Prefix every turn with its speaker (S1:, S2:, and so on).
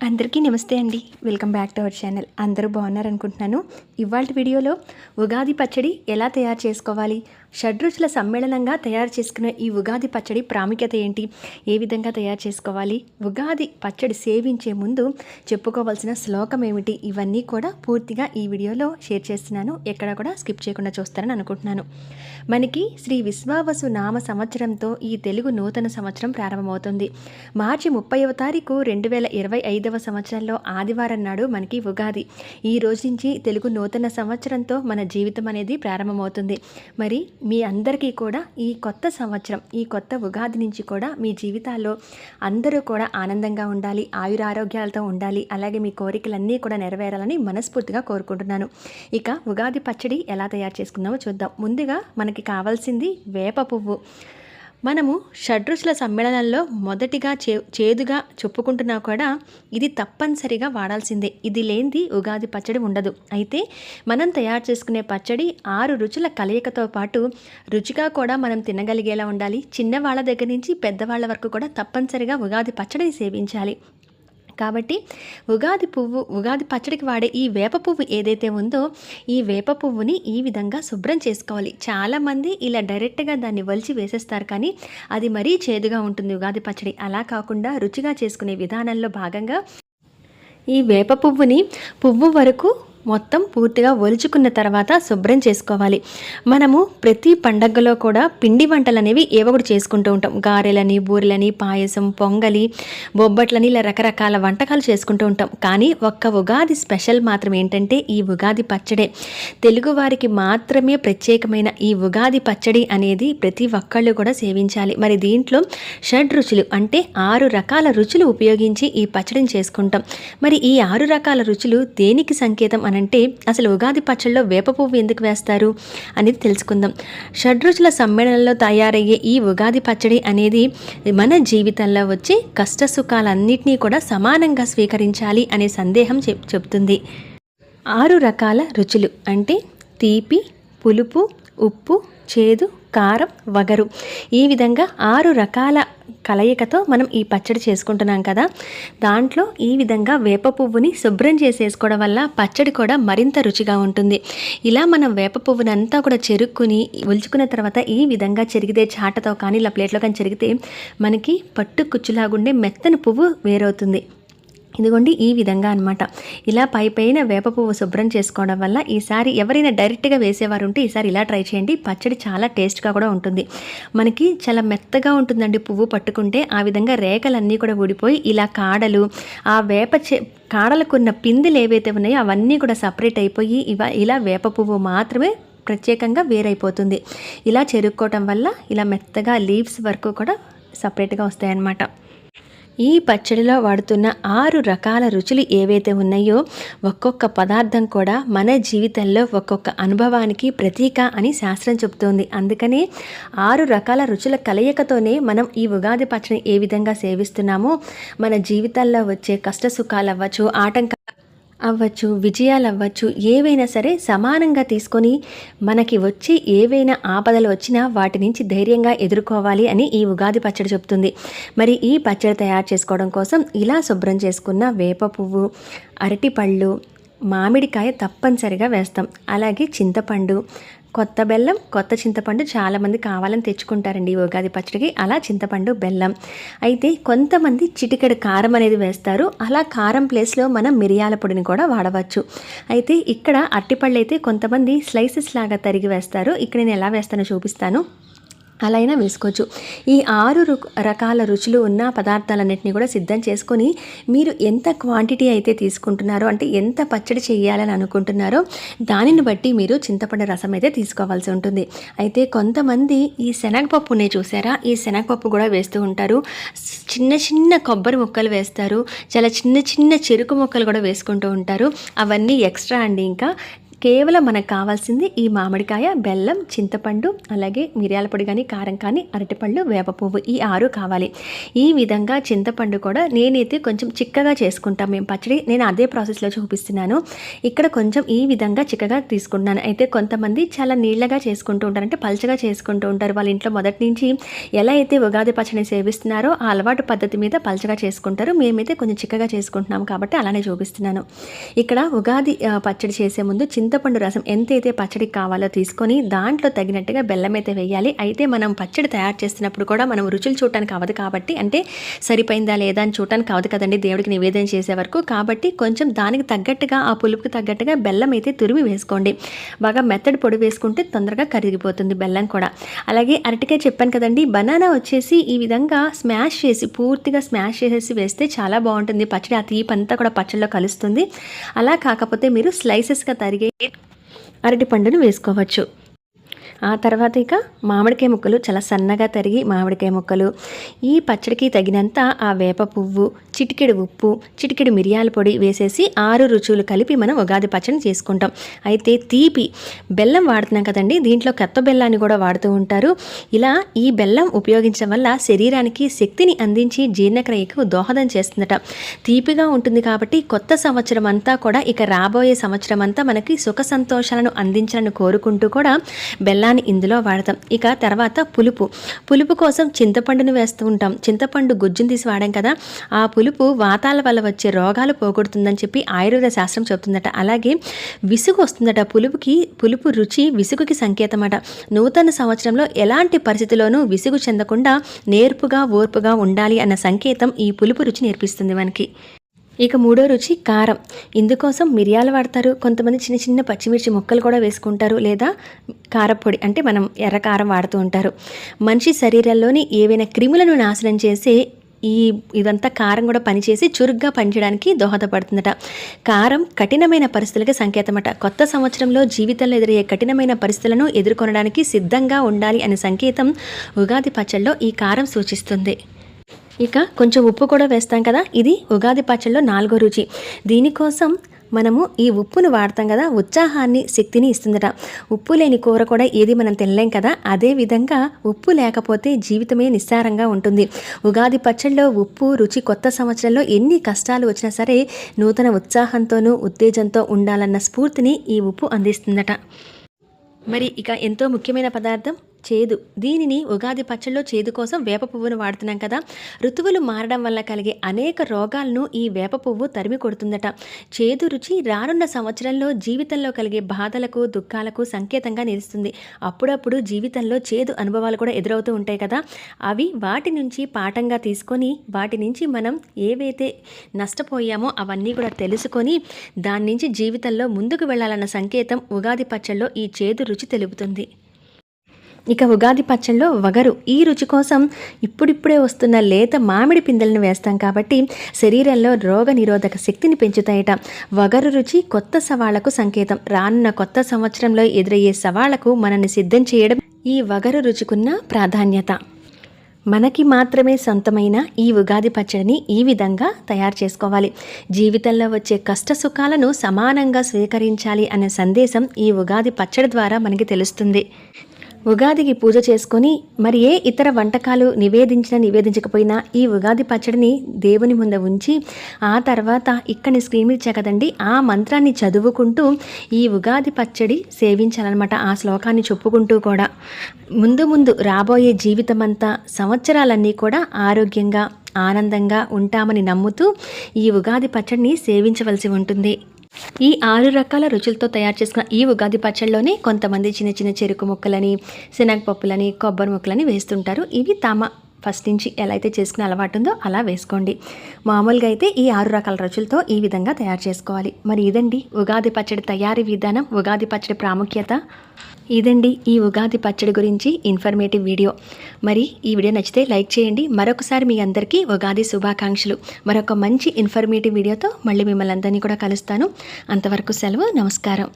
S1: అందరికీ నమస్తే అండి. Welcome back to our channel అందరూ బాగున్నారనుకుంటున్నాను. ఇవాళ వీడియోలో ఉగాది పచ్చడి ఎలా తయారు చేసుకోవాలి? షడ్రుచుల సమ్మేళనంగా తయారు చేసుకునే ఈ ఉగాది పచ్చడి ప్రాముఖ్యత ఏంటి? ఏ విధంగా తయారు చేసుకోవాలి? ఉగాది పచ్చడి సేవించే ముందు చెప్పుకోవాల్సిన శ్లోకం ఏమిటి? ఇవన్నీ కూడా పూర్తిగా ఈ వీడియోలో షేర్ చేస్తున్నాను. ఎక్కడ కూడా స్కిప్ చేయకుండా చూస్తారని అనుకుంటున్నాను. మనకి శ్రీ విశ్వావసు నామ సంవత్సరంతో ఈ తెలుగు నూతన సంవత్సరం ప్రారంభమవుతుంది. మార్చి ముప్పైవ తారీఖు రెండు వేల ఇరవై ఐదవ సంవత్సరంలో ఆదివారం నాడు మనకి ఉగాది. ఈ రోజు నుంచి తెలుగు నూతన సంవత్సరంతో మన జీవితం అనేది ప్రారంభమవుతుంది. మరి మీ అందరికీ కూడా ఈ కొత్త సంవత్సరం ఈ కొత్త ఉగాది నుంచి కూడా మీ జీవితాల్లో అందరూ కూడా ఆనందంగా ఉండాలి ఆయురారోగ్యాలతో ఉండాలి అలాగే మీ కోరికలన్నీ కూడా నెరవేరాలని మనస్ఫూర్తిగా కోరుకుంటున్నాను. ఇక ఉగాది పచ్చడి ఎలా తయారు చేసుకుందామో చూద్దాం. ముందుగా మనకి కావాల్సింది వేప పువ్వు. మనము షడ్రుచుల సమ్మేళనంలో మొదటిగా చే చేదుగా చెప్పుకుంటున్నా కూడా ఇది తప్పనిసరిగా వాడాల్సిందే. ఇది లేనిది ఉగాది పచ్చడి ఉండదు. అయితే మనం తయారు చేసుకునే పచ్చడి ఆరు రుచుల కలయికతో పాటు రుచిగా కూడా మనం తినగలిగేలా ఉండాలి. చిన్నవాళ్ళ దగ్గర నుంచి పెద్దవాళ్ళ వరకు కూడా తప్పనిసరిగా ఉగాది పచ్చడిని సేవించాలి. కాబట్టి ఉగాది పువ్వు ఉగాది పచ్చడికి వాడే ఈ వేప పువ్వు ఏదైతే ఉందో ఈ వేప పువ్వుని ఈ విధంగా శుభ్రం చేసుకోవాలి. చాలామంది ఇలా డైరెక్ట్గా దాన్ని వలిచి వేసేస్తారు కానీ అది మరీ చేదుగా ఉంటుంది ఉగాది పచ్చడి. అలా కాకుండా రుచిగా చేసుకునే విధానంలో భాగంగా ఈ వేప పువ్వుని పువ్వు వరకు మొత్తం పూర్తిగా ఒలుచుకున్న తర్వాత శుభ్రం చేసుకోవాలి. మనము ప్రతి పండగలో కూడా పిండి వంటలు అనేవి ఏవో ఒకటి చేసుకుంటూ ఉంటాం. గారెలని బూరెలని పాయసం పొంగలి బొబ్బట్లని ఇలా రకరకాల వంటకాలు చేసుకుంటూ ఉంటాం. కానీ ఒక్క ఉగాది స్పెషల్ మాత్రం ఏంటంటే ఈ ఉగాది పచ్చడే. తెలుగువారికి మాత్రమే ప్రత్యేకమైన ఈ ఉగాది పచ్చడి అనేది ప్రతి ఒక్కళ్ళు కూడా సేవించాలి. మరి దీంట్లో షడ్ రుచులు అంటే ఆరు రకాల రుచులు ఉపయోగించి ఈ పచ్చడిని చేసుకుంటాం. మరి ఈ ఆరు రకాల రుచులు దేనికి సంకేతం అనంటే అసలు ఉగాది పచ్చళ్ళలో వేప పువ్వు ఎందుకు వేస్తారు అనేది తెలుసుకుందాం. షడ్రుచుల సమ్మేళనంలో తయారయ్యే ఈ ఉగాది పచ్చడి అనేది మన జీవితంలో వచ్చే కష్ట సుఖాలన్నింటినీ కూడా సమానంగా స్వీకరించాలి అనే సందేహం చెప్ చెప్తుంది ఆరు రకాల రుచులు అంటే తీపి పులుపు ఉప్పు చేదు కారం వగరు. ఈ విధంగా ఆరు రకాల కలయికతో మనం ఈ పచ్చడి చేసుకుంటున్నాం కదా. దాంట్లో ఈ విధంగా వేప పువ్వుని శుభ్రం చేసేసుకోవడం వల్ల పచ్చడి కూడా మరింత రుచిగా ఉంటుంది. ఇలా మనం వేప పువ్వుని అంతా కూడా చెరుక్కుని ఉల్చుకున్న తర్వాత ఈ విధంగా చెరిగితే చాటతో కానీ ఇలా ప్లేట్లో కానీ చెరిగితే మనకి పట్టు కుచ్చులాగుండే మెత్తని పువ్వు వేరవుతుంది. ఇదిగోండి ఈ విధంగా అనమాట ఇలా పై పైన వేప పువ్వు శుభ్రం చేసుకోవడం వల్ల ఈసారి ఎవరైనా డైరెక్ట్గా వేసేవారు ఉంటే ఈసారి ఇలా ట్రై చేయండి. పచ్చడి చాలా టేస్ట్గా కూడా ఉంటుంది. మనకి చాలా మెత్తగా ఉంటుందండి పువ్వు పట్టుకుంటే. ఆ విధంగా రేఖలన్నీ కూడా ఊడిపోయి ఇలా కాడలు ఆ వేప చె కాడలకున్న పిందులు ఏవైతే ఉన్నాయో అవన్నీ కూడా సపరేట్ అయిపోయి ఇవ ఇలా వేప పువ్వు మాత్రమే ప్రత్యేకంగా వేరైపోతుంది. ఇలా చెరుక్కోవటం వల్ల ఇలా మెత్తగా లీవ్స్ వరకు కూడా సపరేట్గా వస్తాయన్నమాట. ఈ పచ్చడిలో వాడుతున్న ఆరు రకాల రుచులు ఏవైతే ఉన్నాయో ఒక్కొక్క పదార్థం కూడా మన జీవితంలో ఒక్కొక్క అనుభవానికి ప్రతీక అని శాస్త్రం చెబుతోంది. అందుకని ఆరు రకాల రుచుల కలయికతోనే మనం ఈ ఉగాది పచ్చడిని ఏ విధంగా సేవిస్తున్నామో మన జీవితాల్లో వచ్చే కష్ట సుఖాలు అవ్వచ్చు ఆటంక అవ్వచ్చు విజయాలు అవ్వచ్చు ఏవైనా సరే సమానంగా తీసుకొని మనకి వచ్చి ఏవైనా ఆపదలు వచ్చినా వాటి నుంచి ధైర్యంగా ఎదుర్కోవాలి అని ఈ ఉగాది పచ్చడి చెప్తుంది. మరి ఈ పచ్చడి తయారు చేసుకోవడం కోసం ఇలా శుభ్రం చేసుకున్న వేప పువ్వు అరటిపళ్ళు మామిడికాయ తప్పనిసరిగా వేస్తాం. అలాగే చింతపండు కొత్త బెల్లం కొత్త చింతపండు చాలామంది కావాలని తెచ్చుకుంటారండి ఉగాది పచ్చడికి. అలా చింతపండు బెల్లం. అయితే కొంతమంది చిటికెడు కారం అనేది వేస్తారు. అలా కారం ప్లేస్లో మనం మిరియాల పొడిని కూడా వాడవచ్చు. అయితే ఇక్కడ అట్టిపళ్ళు అయితే కొంతమంది స్లైసెస్ లాగా తరిగి వేస్తారు. ఇక్కడ నేను ఎలా వేస్తానో చూపిస్తాను. అలా అయినా వేసుకోవచ్చు. ఈ ఆరు రు- రకాల రుచులు ఉన్న పదార్థాలన్నింటినీ కూడా సిద్ధం చేసుకొని మీరు ఎంత క్వాంటిటీ అయితే తీసుకుంటున్నారో అంటే ఎంత పచ్చడి చేయాలని అనుకుంటున్నారో దానిని బట్టి మీరు చింతపండు రసం అయితే తీసుకోవాల్సి ఉంటుంది. అయితే కొంతమంది ఈ శనగపప్పునే చూసారా? ఈ శనగపప్పు కూడా వేస్తూ ఉంటారు. చిన్న చిన్న కొబ్బరి ముక్కలు వేస్తారు. చాలా చిన్న చిన్న చెరుకు ముక్కలు కూడా వేసుకుంటూ ఉంటారు. అవన్నీ ఎక్స్ట్రా అండి ఇంకా. కేవలం మనకు కావాల్సింది ఈ మామిడికాయ బెల్లం చింతపండు అలాగే మిరియాల పొడి కానీ కారం కానీ అరటిపళ్ళు వేప పువ్వు ఈ ఆరు కావాలి. ఈ విధంగా చింతపండు కూడా నేనైతే కొంచెం చిక్కగా చేసుకుంటాం. మేము పచ్చడి నేను అదే ప్రాసెస్లో చూపిస్తున్నాను. ఇక్కడ కొంచెం ఈ విధంగా చిక్కగా తీసుకుంటున్నాను. అయితే కొంతమంది చాలా నీళ్ళగా చేసుకుంటూ ఉంటారు. అంటే పల్చగా చేసుకుంటూ ఉంటారు. వాళ్ళ ఇంట్లో మొదటి నుంచి ఎలా అయితే ఉగాది పచ్చడిని సేవిస్తున్నారో ఆ అలవాటు పద్ధతి మీద పల్చగా చేసుకుంటారు. మేమైతే కొంచెం చిక్కగా చేసుకుంటున్నాం కాబట్టి అలానే చూపిస్తున్నాను. ఇక్కడ ఉగాది పచ్చడి చేసే ముందు చింత చింతపండు రసం ఎంతైతే పచ్చడికి కావాలో తీసుకొని దాంట్లో తగినట్టుగా బెల్లం అయితే వేయాలి. అయితే మనం పచ్చడి తయారు చేస్తున్నప్పుడు కూడా మనం రుచులు చూడటానికి అవ్వదు కాబట్టి అంటే సరిపోయిందా లేదా అని చూడటానికి అవ్వదు కదండి దేవుడికి నివేదన చేసే వరకు. కాబట్టి కొంచెం దానికి తగ్గట్టుగా ఆ పులుపుకి తగ్గట్టుగా బెల్లం అయితే తురిమి వేసుకోండి. బాగా మెత్తడి పొడి వేసుకుంటే తొందరగా కరిగిపోతుంది బెల్లం కూడా. అలాగే అరటికాయ చెప్పాను కదండి బనానా వచ్చేసి ఈ విధంగా స్మాష్ చేసి పూర్తిగా స్మాష్ చేసేసి వేస్తే చాలా బాగుంటుంది. పచ్చడి ఆ తీపంతా అంతా కూడా పచ్చడిలో కలుస్తుంది. అలా కాకపోతే మీరు స్లైసెస్గా తరిగే అరటి పండును వేసుకోవచ్చు. ఆ తర్వాత ఇక మామిడికాయ ముక్కలు చాలా సన్నగా తరిగి మామిడికాయ ముక్కలు. ఈ పచ్చడికి తగినంత ఆ వేప పువ్వు చిటికెడు ఉప్పు చిటికెడు మిరియాల పొడి వేసేసి ఆరు రుచులు కలిపి మనం ఉగాది పచ్చడి చేసుకుంటాం. అయితే తీపి బెల్లం వాడుతున్నాం కదండి దీంట్లో కొత్త బెల్లాన్ని కూడా వాడుతూ ఉంటారు. ఇలా ఈ బెల్లం ఉపయోగించడం వల్ల శరీరానికి శక్తిని అందించి జీర్ణక్రియకు దోహదం చేస్తుందట. తీపిగా ఉంటుంది కాబట్టి కొత్త సంవత్సరం అంతా కూడా ఇక రాబోయే సంవత్సరం అంతా మనకి సుఖ సంతోషాలను అందించాలని కోరుకుంటూ కూడా బెల్లాన్ని ఇందులో వాడతాం. ఇక తర్వాత పులుపు. పులుపు కోసం చింతపండును వేస్తూ ఉంటాం. చింతపండు గుజ్జును తీసి వాడాం కదా. ఆ పులుపు వాతాల వల్ల వచ్చే రోగాలు పోగొడుతుందని చెప్పి ఆయుర్వేద శాస్త్రం చెప్తుందట అలాగే విసుగు వస్తుందట. పులుపుకి పులుపు రుచి విసుగుకి సంకేతమట. నూతన సంవత్సరంలో ఎలాంటి పరిస్థితిలోనూ విసుగు చెందకుండా నేర్పుగా ఓర్పుగా ఉండాలి అన్న సంకేతం ఈ పులుపు రుచి నేర్పిస్తుంది మనకి. ఇక మూడో రుచి కారం. ఇందుకోసం మిరియాలు వాడతారు. కొంతమంది చిన్న చిన్న పచ్చిమిర్చి ముక్కలు కూడా వేసుకుంటారు లేదా కారపొడి అంటే మనం ఎర్ర కారం వాడుతూ ఉంటారు. మనిషి శరీరంలోని ఏవైనా క్రిములను నాశనం చేసే ఈ ఇదంతా కారం కూడా పనిచేసి చురుగ్గా పనిచేయడానికి దోహదపడుతుందట. కారం కఠినమైన పరిస్థితులకి సంకేతమట. కొత్త సంవత్సరంలో జీవితంలో ఎదురయ్యే కఠినమైన పరిస్థితులను ఎదుర్కొనడానికి సిద్ధంగా ఉండాలి అనే సంకేతం ఉగాది పచ్చళ్ళలో ఈ కారం సూచిస్తుంది. ఇక కొంచెం ఉప్పు కూడా వేస్తాం కదా. ఇది ఉగాది పచ్చళ్ళలో నాలుగో రుచి. దీనికోసం మనము ఈ ఉప్పును వాడతాం కదా. ఉత్సాహాన్ని శక్తిని ఇస్తుందట. ఉప్పు లేని కూర కూడా ఏది మనం తినలేం కదా. అదే విధంగా ఉప్పు లేకపోతే జీవితమే నిస్సారంగా ఉంటుంది. ఉగాది పచ్చళ్ళలో ఉప్పు రుచి కొత్త సంవత్సరంలో ఎన్ని కష్టాలు వచ్చినా సరే నూతన ఉత్సాహంతోనూ ఉత్తేజంతో ఉండాలన్న స్ఫూర్తిని ఈ ఉప్పు అందిస్తుందట. మరి ఇక ఎంతో ముఖ్యమైన పదార్థం చేదు. దీనిని ఉగాది పచ్చళ్ళలో చేదు కోసం వేప పువ్వును వాడుతున్నాం కదా. ఋతువులు మారడం వల్ల కలిగే అనేక రోగాలను ఈ వేప పువ్వు తరిమి కొడుతుందట. చేదు రుచి రానున్న సంవత్సరంలో జీవితంలో కలిగే బాధలకు దుఃఖాలకు సంకేతంగా నిలుస్తుంది. అప్పుడప్పుడు జీవితంలో చేదు అనుభవాలు కూడా ఎదురవుతూ ఉంటాయి కదా. అవి వాటి నుంచి పాఠంగా తీసుకొని వాటి నుంచి మనం ఏవైతే నష్టపోయామో అవన్నీ కూడా తెలుసుకొని దాని నుంచి జీవితంలో ముందుకు వెళ్ళాలన్న సంకేతం ఉగాది పచ్చళ్ళలో ఈ చేదు రుచి తెలుపుతుంది. ఇక ఉగాది పచ్చళ్ళలో వగరు. ఈ రుచి కోసం ఇప్పుడిప్పుడే వస్తున్న లేత మామిడి పిందెలను వేస్తాం కాబట్టి శరీరంలో రోగ నిరోధక శక్తిని పెంచుతాయట. వగరు రుచి కొత్త సవాళ్ళకు సంకేతం. రానున్న కొత్త సంవత్సరంలో ఎదురయ్యే సవాళ్ళకు మనల్ని సిద్ధం చేయడం ఈ వగరు రుచికున్న ప్రాధాన్యత. మనకి మాత్రమే సొంతమైన ఈ ఉగాది పచ్చడిని ఈ విధంగా తయారు చేసుకోవాలి. జీవితంలో వచ్చే కష్ట సుఖాలను సమానంగా స్వీకరించాలి అనే సందేశం ఈ ఉగాది పచ్చడి ద్వారా మనకి తెలుస్తుంది. ఉగాదికి పూజ చేసుకొని మరి ఏ ఇతర వంటకాలు నివేదించినా నివేదించకపోయినా ఈ ఉగాది పచ్చడిని దేవుని ముందు ఉంచి ఆ తర్వాత ఇక్కడ స్క్రీన్ మీద కదండి ఆ మంత్రాన్ని చదువుకుంటూ ఈ ఉగాది పచ్చడి సేవించాలన్నమాట ఆ శ్లోకాన్ని చెప్పుకుంటూ కూడా. ముందు ముందు రాబోయే జీవితం అంతా సంవత్సరాలన్నీ కూడా ఆరోగ్యంగా ఆనందంగా ఉంటామని నమ్ముతూ ఈ ఉగాది పచ్చడిని సేవించవలసి ఉంటుంది. ఈ ఆరు రకాల రుచులతో తయారు చేసుకున్న ఈ ఉగాది పచ్చళ్ళలోనే కొంతమంది చిన్న చిన్న చెరుకు ముక్కలని శనగపప్పులని కొబ్బరి ముక్కలని వేస్తుంటారు. ఇవి తమ ఫస్ట్ నుంచి ఎలా అయితే చేసుకునే అలవాటు ఉందో అలా వేసుకోండి. మామూలుగా అయితే ఈ ఆరు రకాల రుచులతో ఈ విధంగా తయారు చేసుకోవాలి. మరి ఇదండి ఉగాది పచ్చడి తయారీ విధానం ఉగాది పచ్చడి ప్రాముఖ్యత. ఇదండి ఈ ఉగాది పచ్చడి గురించి ఇన్ఫర్మేటివ్ వీడియో మరి ఈ వీడియో నచ్చితే లైక్ చేయండి. మరొకసారి మీ అందరికీ ఉగాది శుభాకాంక్షలు. మరొక మంచి ఇన్ఫర్మేటివ్ వీడియోతో మళ్ళీ మిమ్మల్ని అందరినీ కూడా కలుస్తాను. అంతవరకు సెలవు నమస్కారం.